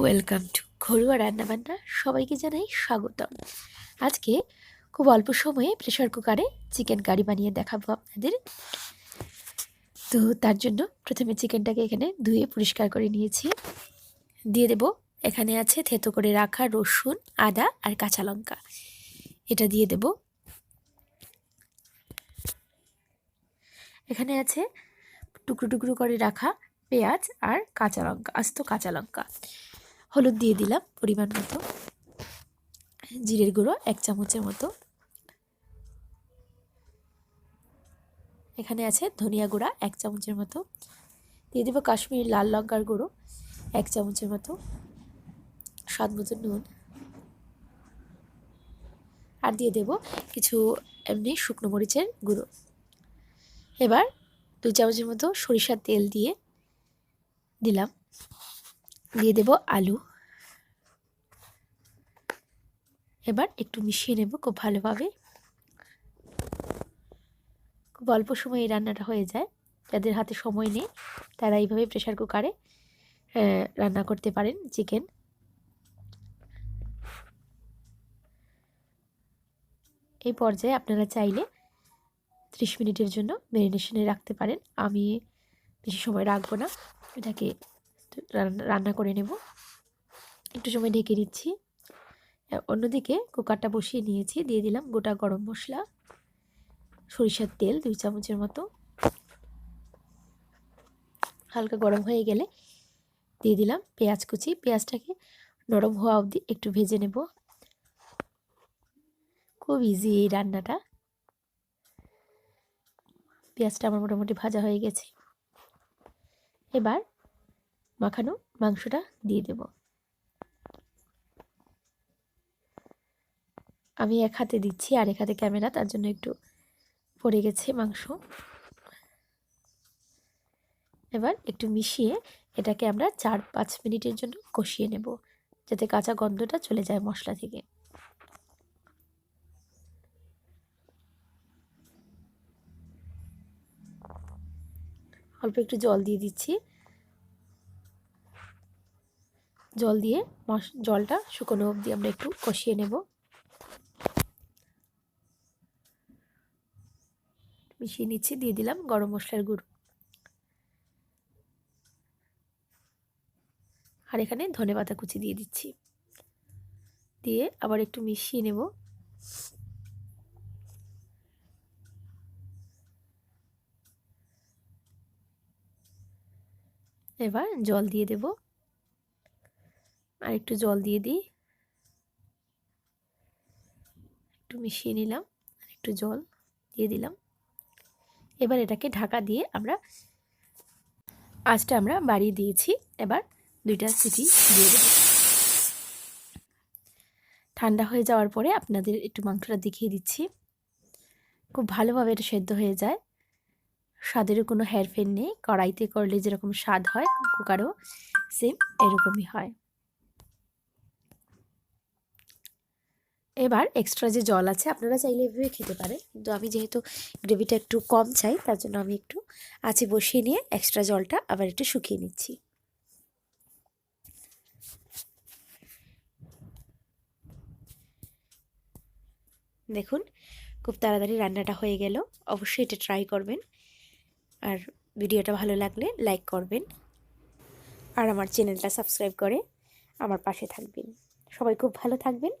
Welcome to ঘরোয়া রান্নাবান্না সবাইকে জানাই স্বাগতম। আজকে খুব অল্প সময়ে প্রেশার কুকারে চিকেন কারি বানিয়ে দেখাবো আপনাদের। তো তার জন্য প্রথমে চিকেনটাকে এখানে ধুয়ে পরিষ্কার করে নিয়েছি। দিয়ে দেব, এখানে আছে থেতো করে রাখা রসুন, আদা আর কাঁচা লঙ্কা। এটা দিয়ে দেব। এখানে আছে টুকরো টুকরো করে রাখা পেঁয়াজ আর কাঁচা লঙ্কা, আস্ত কাঁচা লঙ্কা। হলুদ দিয়ে দিলাম পরিমাণ মতো। জিরের গুঁড়ো এক চামচের মতো। এখানে আছে ধনিয়া গুঁড়া এক চামচের মতো। দিয়ে দেবো কাশ্মীরি লাল লঙ্কার গুঁড়ো এক চামচের মতো। স্বাদ মতো নুন। আর দিয়ে দেব কিছু এমনি শুকনো মরিচের গুঁড়ো। এবার দু চামচের মতো সরিষার তেল দিয়ে দিলাম। দিয়ে দেব আলু। এবার একটু মিশিয়ে নেব খুব ভালোভাবে। খুব অল্প সময়ে এই রান্নাটা হয়ে যায়। যাদের হাতে সময় নেই, তারা এইভাবে প্রেশার কুকারে রান্না করতে পারেন চিকেন এই পর্যায়ে আপনারা চাইলে ত্রিশ মিনিটের জন্য ম্যারিনেশনে রাখতে পারেন। আমি বেশি সময় রাখব না। এটাকে রান্না করে নেব। একটু সময় ঢেকে দিচ্ছি অন্যদিকে কুকারটা বসিয়ে নিয়েছি। দিয়ে দিলাম গোটা গরম মশলা, সরিষার তেল দুই চামচের মতো। হালকা গরম হয়ে গেলে দিয়ে দিলাম পেঁয়াজ কুচি। পেঁয়াজটাকে নরম হওয়া অবধি একটু ভেজে নেব। খুব ইজি এই রান্নাটা। পেঁয়াজটা আমার মোটামুটি ভাজা হয়ে গেছে। এবার মাখানো মাংসটা দিয়ে দেব। আমি এক হাতে দিচ্ছি আর এক হাতে ক্যামেরা, তার জন্য একটু পড়ে গেছে মাংস। এবার একটু মিশিয়ে এটাকে আমরা চার পাঁচ মিনিটের জন্য কষিয়ে নেব, যাতে কাঁচা গন্ধটা চলে যায় মশলা থেকে। অল্প একটু জল দিয়ে দিচ্ছি। জল দিয়ে মশ জলটা শুকনো অবধি আমরা একটু কষিয়ে নেব। মিশিয়ে নিচ্ছি, দিয়ে দিলাম গরম মশলার গুঁড়ো। আর এখানে ধনে পাতা কুচি দিয়ে দিচ্ছি। দিয়ে আবার একটু মিশিয়ে নেব। এবার জল দিয়ে দেবো। আর একটু জল দিয়ে দিই। একটু মিশিয়ে নিলাম, আর একটু জল দিয়ে দিলাম। এবার এটাকে ঢাকা দিয়ে আমরা আঁচটা আমরা বাড়িয়ে দিয়েছি। এবার দুইটা সিটি দিয়ে দেব। ঠান্ডা হয়ে যাওয়ার পরে আপনাদের একটু মাংসটা দেখিয়ে দিচ্ছি। খুব ভালোভাবে এটা সেদ্ধ হয়ে যায়। স্বাদেরও কোনো হেরফের নেই। কড়াইতে করলে যেরকম স্বাদ হয়, কুকারও সেম এরকমই হয়। এবার এক্সট্রা যে জল আছে, আপনারা চাইলে এভাবে খেতে পারেন। কিন্তু আমি যেহেতু গ্রেভিটা একটু কম চাই, তার জন্য আমি একটু আঁচে বসিয়ে নিয়ে এক্সট্রা জলটা আবার একটু শুকিয়ে নিচ্ছি। দেখুন, খুব তাড়াতাড়ি রান্নাটা হয়ে গেল। অবশ্যই এটা ট্রাই করবেন। আর ভিডিওটা ভালো লাগলে লাইক করবেন। আর আমার চ্যানেলটা সাবস্ক্রাইব করে আমার পাশে থাকবেন। সবাই খুব ভালো থাকবেন।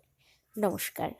নমস্কার